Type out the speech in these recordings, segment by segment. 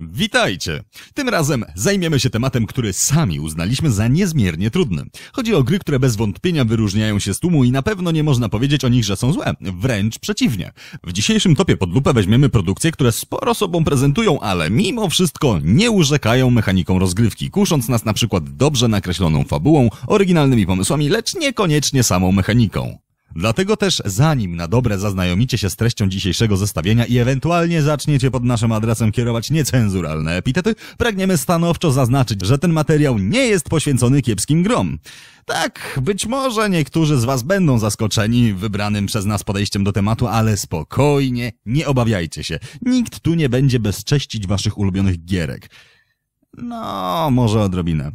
Witajcie! Tym razem zajmiemy się tematem, który sami uznaliśmy za niezmiernie trudny. Chodzi o gry, które bez wątpienia wyróżniają się z tłumu i na pewno nie można powiedzieć o nich, że są złe. Wręcz przeciwnie. W dzisiejszym topie pod lupę weźmiemy produkcje, które sporo sobą prezentują, ale mimo wszystko nie urzekają mechaniką rozgrywki, kusząc nas na przykład dobrze nakreśloną fabułą, oryginalnymi pomysłami, lecz niekoniecznie samą mechaniką. Dlatego też zanim na dobre zaznajomicie się z treścią dzisiejszego zestawienia i ewentualnie zaczniecie pod naszym adresem kierować niecenzuralne epitety, pragniemy stanowczo zaznaczyć, że ten materiał nie jest poświęcony kiepskim grom. Tak, być może niektórzy z was będą zaskoczeni wybranym przez nas podejściem do tematu, ale spokojnie, nie obawiajcie się. Nikt tu nie będzie bezcześcić waszych ulubionych gierek. No, może odrobinę.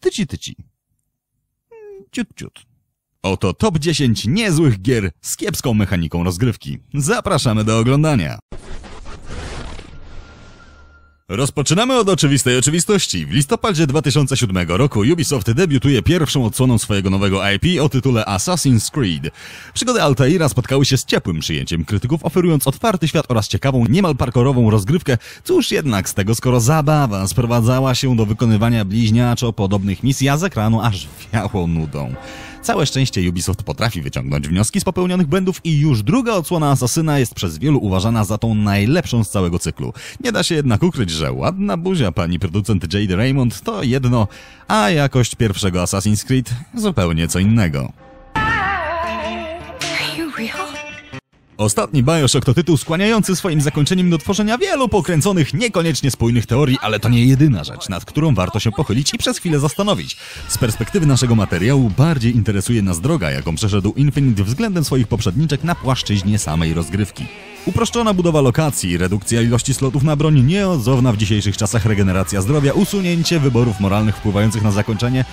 Tyci, tyci. Ciut, ciut. Oto top 10 niezłych gier z kiepską mechaniką rozgrywki. Zapraszamy do oglądania. Rozpoczynamy od oczywistej oczywistości. W listopadzie 2007 roku Ubisoft debiutuje pierwszą odsłoną swojego nowego IP o tytule Assassin's Creed. Przygody Altaira spotkały się z ciepłym przyjęciem krytyków, oferując otwarty świat oraz ciekawą, niemal parkorową rozgrywkę. Cóż jednak z tego, skoro zabawa sprowadzała się do wykonywania bliźniaczo podobnych misji, a z ekranu aż wiało nudą. Całe szczęście Ubisoft potrafi wyciągnąć wnioski z popełnionych błędów i już druga odsłona Asasyna jest przez wielu uważana za tą najlepszą z całego cyklu. Nie da się jednak ukryć, że ładna buzia pani producent Jade Raymond to jedno, a jakość pierwszego Assassin's Creed zupełnie co innego. Ostatni Bioshock to tytuł skłaniający swoim zakończeniem do tworzenia wielu pokręconych, niekoniecznie spójnych teorii, ale to nie jedyna rzecz, nad którą warto się pochylić i przez chwilę zastanowić. Z perspektywy naszego materiału bardziej interesuje nas droga, jaką przeszedł Infinite względem swoich poprzedniczek na płaszczyźnie samej rozgrywki. Uproszczona budowa lokacji, redukcja ilości slotów na broń, nieodzowna w dzisiejszych czasach regeneracja zdrowia, usunięcie wyborów moralnych wpływających na zakończenie,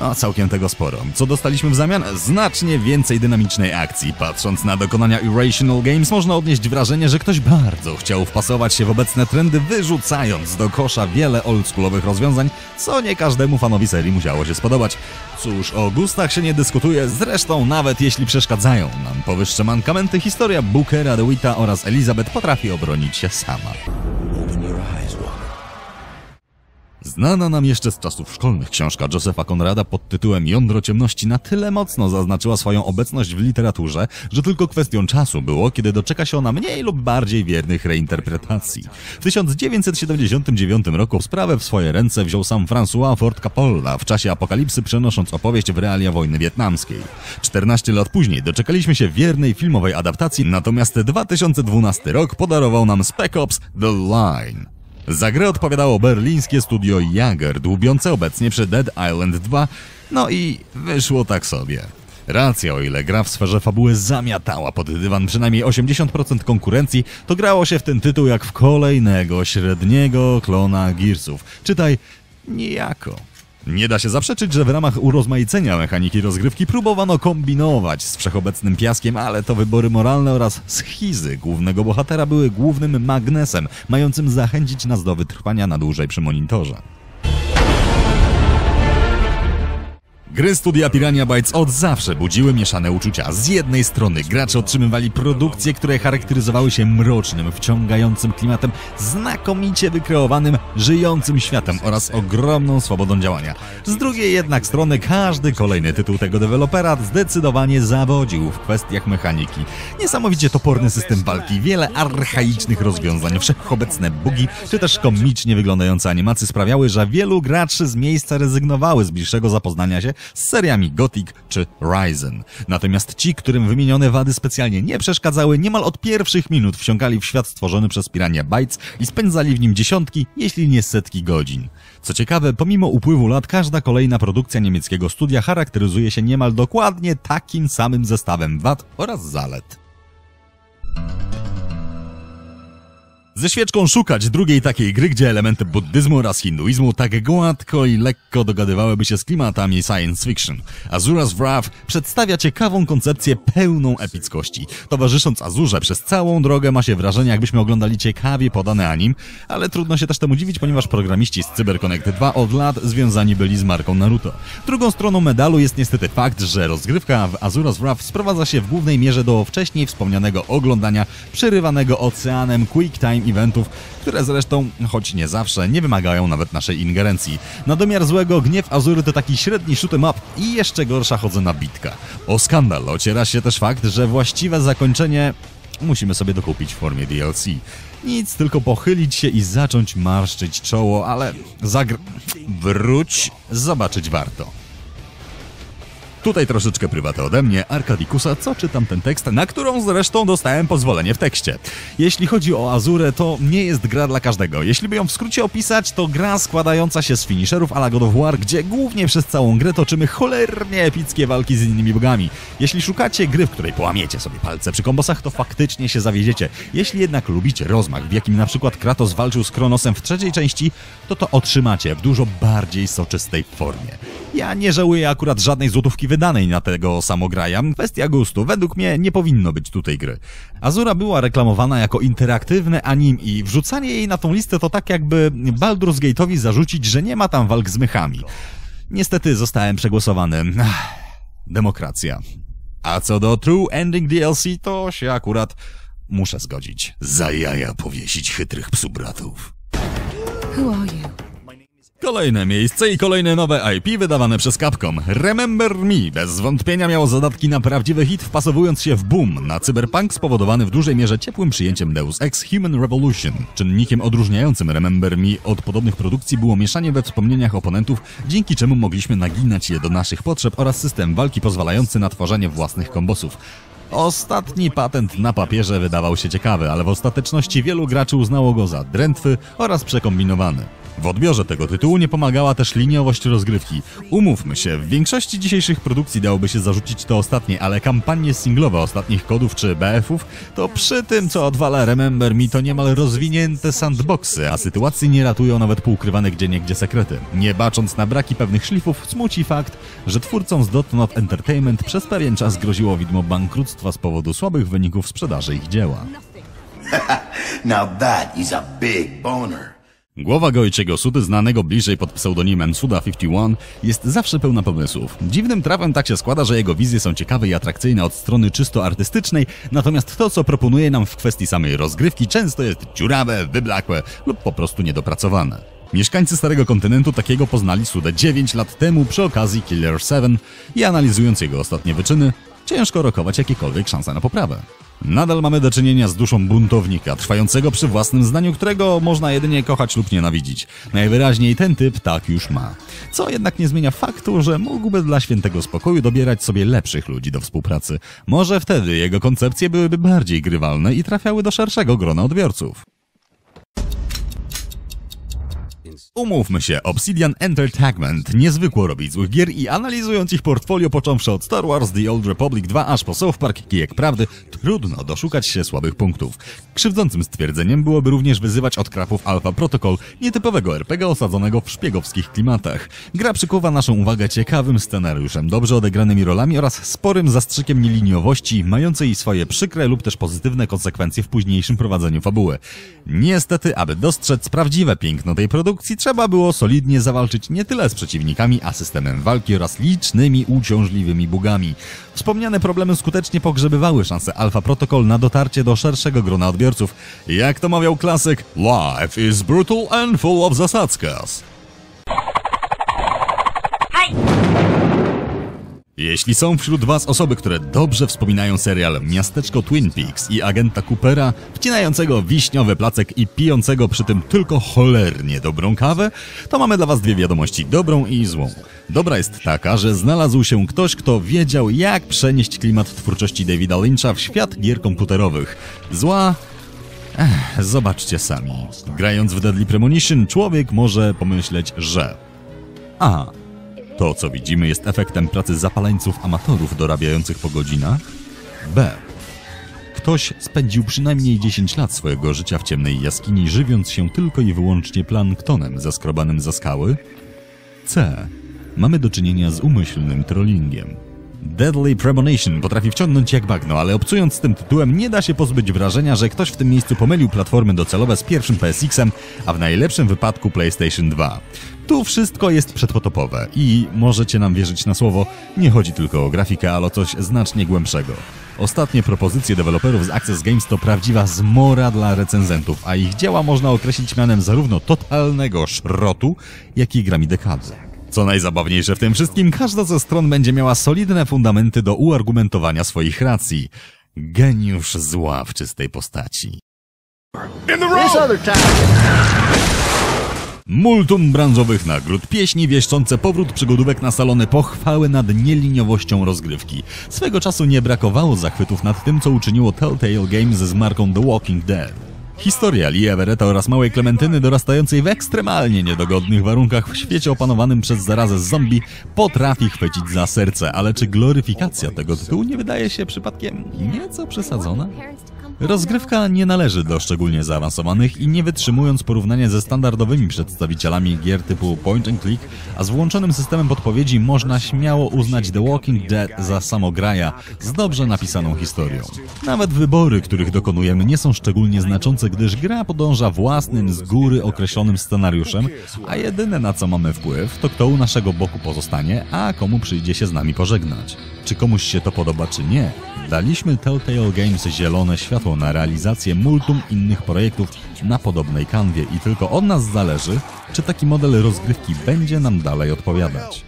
no, całkiem tego sporo. Co dostaliśmy w zamian? Znacznie więcej dynamicznej akcji. Patrząc na dokonania Irrational Games, można odnieść wrażenie, że ktoś bardzo chciał wpasować się w obecne trendy, wyrzucając do kosza wiele oldschoolowych rozwiązań, co nie każdemu fanowi serii musiało się spodobać. Cóż, o gustach się nie dyskutuje, zresztą nawet jeśli przeszkadzają nam powyższe mankamenty, historia Bookera, DeWitta oraz Elizabeth potrafi obronić się sama. Znana nam jeszcze z czasów szkolnych książka Josepha Conrada pod tytułem Jądro ciemności na tyle mocno zaznaczyła swoją obecność w literaturze, że tylko kwestią czasu było, kiedy doczeka się ona mniej lub bardziej wiernych reinterpretacji. W 1979 roku sprawę w swoje ręce wziął sam François Ford Coppola w czasie apokalipsy przenosząc opowieść w realia wojny wietnamskiej. 14 lat później doczekaliśmy się wiernej filmowej adaptacji, natomiast 2012 rok podarował nam Spec Ops The Line. Za grę odpowiadało berlińskie studio Jager, dłubiące obecnie przy Dead Island 2, no i wyszło tak sobie. Racja, o ile gra w sferze fabuły zamiatała pod dywan przynajmniej 80% konkurencji, to grało się w ten tytuł jak w kolejnego średniego klona Gearsów. Czytaj, nijako. Nie da się zaprzeczyć, że w ramach urozmaicenia mechaniki rozgrywki próbowano kombinować z wszechobecnym piaskiem, ale to wybory moralne oraz schizy głównego bohatera były głównym magnesem, mającym zachęcić nas do wytrwania na dłużej przy monitorze. Gry studia Pirania Bytes od zawsze budziły mieszane uczucia. Z jednej strony gracze otrzymywali produkcje, które charakteryzowały się mrocznym, wciągającym klimatem, znakomicie wykreowanym, żyjącym światem oraz ogromną swobodą działania. Z drugiej jednak strony każdy kolejny tytuł tego dewelopera zdecydowanie zawodził w kwestiach mechaniki. Niesamowicie toporny system walki, wiele archaicznych rozwiązań, wszechobecne bugi, czy też komicznie wyglądające animacje sprawiały, że wielu graczy z miejsca rezygnowały z bliższego zapoznania się z seriami Gothic czy Ryzen. Natomiast ci, którym wymienione wady specjalnie nie przeszkadzały, niemal od pierwszych minut wsiąkali w świat stworzony przez Pirania Bytes i spędzali w nim dziesiątki, jeśli nie setki godzin. Co ciekawe, pomimo upływu lat, każda kolejna produkcja niemieckiego studia charakteryzuje się niemal dokładnie takim samym zestawem wad oraz zalet. Ze świeczką szukać drugiej takiej gry, gdzie elementy buddyzmu oraz hinduizmu tak gładko i lekko dogadywałyby się z klimatami science fiction. Azura's Wrath przedstawia ciekawą koncepcję pełną epickości. Towarzysząc Azurze przez całą drogę ma się wrażenie, jakbyśmy oglądali ciekawie podany anim, ale trudno się też temu dziwić, ponieważ programiści z CyberConnect 2 od lat związani byli z marką Naruto. Drugą stroną medalu jest niestety fakt, że rozgrywka w Azura's Wrath sprowadza się w głównej mierze do wcześniej wspomnianego oglądania przerywanego oceanem Quick Time eventów, które zresztą, choć nie zawsze, nie wymagają nawet naszej ingerencji. Na domiar złego gniew Azury to taki średni shoot'em up i jeszcze gorsza chodzona bitka. O skandal ociera się też fakt, że właściwe zakończenie musimy sobie dokupić w formie DLC. Nic, tylko pochylić się i zacząć marszczyć czoło, ale zagr... wróć, zobaczyć warto. Tutaj troszeczkę prywatę ode mnie, Arkadikusa, co czytam ten tekst, na którą zresztą dostałem pozwolenie w tekście. Jeśli chodzi o Azurę, to nie jest gra dla każdego. Jeśli by ją w skrócie opisać, to gra składająca się z finisherów a la God of War, gdzie głównie przez całą grę toczymy cholernie epickie walki z innymi bogami. Jeśli szukacie gry, w której połamiecie sobie palce przy kombosach, to faktycznie się zawiedziecie. Jeśli jednak lubicie rozmach, w jakim na przykład Kratos walczył z Kronosem w trzeciej części, to to otrzymacie w dużo bardziej soczystej formie. Ja nie żałuję akurat żadnej złotówki wydanej na tego samograja. Kwestia gustu. Według mnie nie powinno być tutaj gry. Azura była reklamowana jako interaktywne anim i wrzucanie jej na tą listę to tak jakby Baldur's Gate'owi zarzucić, że nie ma tam walk z mychami. Niestety zostałem przegłosowany. Demokracja. A co do True Ending DLC, to się akurat muszę zgodzić. Za jaja powiesić chytrych psubratów. Who are you? Kolejne miejsce i kolejne nowe IP wydawane przez Capcom. Remember Me bez wątpienia miało zadatki na prawdziwy hit, wpasowując się w boom na cyberpunk spowodowany w dużej mierze ciepłym przyjęciem Deus Ex Human Revolution. Czynnikiem odróżniającym Remember Me od podobnych produkcji było mieszanie we wspomnieniach oponentów, dzięki czemu mogliśmy naginać je do naszych potrzeb oraz system walki pozwalający na tworzenie własnych kombosów. Ostatni patent na papierze wydawał się ciekawy, ale w ostateczności wielu graczy uznało go za drętwy oraz przekombinowany. W odbiorze tego tytułu nie pomagała też liniowość rozgrywki. Umówmy się, w większości dzisiejszych produkcji dałoby się zarzucić to ostatnie, ale kampanie singlowe ostatnich kodów czy BF-ów to przy tym, co odwala Remember Me, to niemal rozwinięte sandboxy, a sytuacji nie ratują nawet poukrywane gdzieniegdzie sekrety. Nie bacząc na braki pewnych szlifów, smuci fakt, że twórcom z Dotnod Entertainment przez pewien czas groziło widmo bankructwa z powodu słabych wyników sprzedaży ich dzieła. Now that is a big boner. Głowa Goichiego Sudy, znanego bliżej pod pseudonimem Suda51, jest zawsze pełna pomysłów. Dziwnym trafem tak się składa, że jego wizje są ciekawe i atrakcyjne od strony czysto artystycznej, natomiast to, co proponuje nam w kwestii samej rozgrywki, często jest dziurawe, wyblakłe lub po prostu niedopracowane. Mieszkańcy Starego Kontynentu takiego poznali Sudę 9 lat temu przy okazji Killer 7 i analizując jego ostatnie wyczyny, ciężko rokować jakiekolwiek szanse na poprawę. Nadal mamy do czynienia z duszą buntownika, trwającego przy własnym zdaniu, którego można jedynie kochać lub nienawidzić. Najwyraźniej ten typ tak już ma. Co jednak nie zmienia faktu, że mógłby dla świętego spokoju dobierać sobie lepszych ludzi do współpracy. Może wtedy jego koncepcje byłyby bardziej grywalne i trafiały do szerszego grona odbiorców. Umówmy się, Obsidian Entertainment niezwykło robić złych gier i analizując ich portfolio począwszy od Star Wars The Old Republic 2 aż po South Park Kijek Prawdy, trudno doszukać się słabych punktów. Krzywdzącym stwierdzeniem byłoby również wyzywać od krapów Alpha Protocol, nietypowego RPG osadzonego w szpiegowskich klimatach. Gra przykuwa naszą uwagę ciekawym scenariuszem, dobrze odegranymi rolami oraz sporym zastrzykiem nieliniowości, mającej swoje przykre lub też pozytywne konsekwencje w późniejszym prowadzeniu fabuły. Niestety, aby dostrzec prawdziwe piękno tej produkcji, trzeba było solidnie zawalczyć nie tyle z przeciwnikami, a systemem walki oraz licznymi uciążliwymi bugami. Wspomniane problemy skutecznie pogrzebywały szanse Alpha Protocol na dotarcie do szerszego grona odbiorców. Jak to mawiał klasyk, life is brutal and full of zasadzkas. Jeśli są wśród Was osoby, które dobrze wspominają serial Miasteczko Twin Peaks i agenta Coopera, wcinającego wiśniowy placek i pijącego przy tym tylko cholernie dobrą kawę, to mamy dla Was dwie wiadomości, dobrą i złą. Dobra jest taka, że znalazł się ktoś, kto wiedział jak przenieść klimat twórczości Davida Lyncha w świat gier komputerowych. Zła Ech, zobaczcie sami. Grając w Deadly Premonition, człowiek może pomyśleć, że... A. To, co widzimy, jest efektem pracy zapaleńców amatorów dorabiających po godzinach? B. ktoś spędził przynajmniej 10 lat swojego życia w ciemnej jaskini, żywiąc się tylko i wyłącznie planktonem zaskrobanym za skały? C. Mamy do czynienia z umyślnym trollingiem. Deadly Premonition potrafi wciągnąć jak bagno, ale obcując z tym tytułem nie da się pozbyć wrażenia, że ktoś w tym miejscu pomylił platformy docelowe z pierwszym PSX-em, a w najlepszym wypadku PlayStation 2. Tu wszystko jest przedpotopowe i możecie nam wierzyć na słowo, nie chodzi tylko o grafikę, ale o coś znacznie głębszego. Ostatnie propozycje deweloperów z Access Games to prawdziwa zmora dla recenzentów, a ich dzieła można określić mianem zarówno totalnego szrotu, jak i grami dekady. Co najzabawniejsze w tym wszystkim, każda ze stron będzie miała solidne fundamenty do uargumentowania swoich racji. Geniusz zła w czystej postaci. Multum branżowych nagród, pieśni wieszczące powrót przygodówek na salony, pochwały nad nieliniowością rozgrywki. Swego czasu nie brakowało zachwytów nad tym, co uczyniło Telltale Games z marką The Walking Dead. Historia Lee Everetta oraz małej Klementyny dorastającej w ekstremalnie niedogodnych warunkach w świecie opanowanym przez zarazę zombie potrafi chwycić za serce, ale czy gloryfikacja tego tytułu nie wydaje się przypadkiem nieco przesadzona? Rozgrywka nie należy do szczególnie zaawansowanych i nie wytrzymując porównania ze standardowymi przedstawicielami gier typu point and click, a z włączonym systemem podpowiedzi można śmiało uznać The Walking Dead za samograja z dobrze napisaną historią. Nawet wybory, których dokonujemy nie są szczególnie znaczące, gdyż gra podąża własnym, z góry określonym scenariuszem, a jedyne na co mamy wpływ to kto u naszego boku pozostanie, a komu przyjdzie się z nami pożegnać. Czy komuś się to podoba, czy nie, daliśmy Telltale Games zielone światło na realizację multum innych projektów na podobnej kanwie i tylko od nas zależy, czy taki model rozgrywki będzie nam dalej odpowiadać.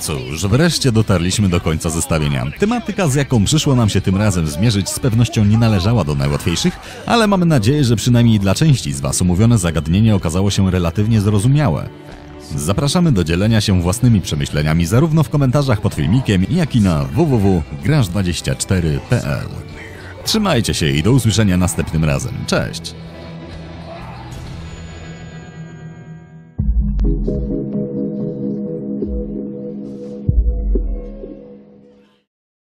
Cóż, wreszcie dotarliśmy do końca zestawienia. Tematyka, z jaką przyszło nam się tym razem zmierzyć, z pewnością nie należała do najłatwiejszych, ale mamy nadzieję, że przynajmniej dla części z Was omówione zagadnienie okazało się relatywnie zrozumiałe. Zapraszamy do dzielenia się własnymi przemyśleniami zarówno w komentarzach pod filmikiem, jak i na www.graż24.pl. Trzymajcie się i do usłyszenia następnym razem. Cześć!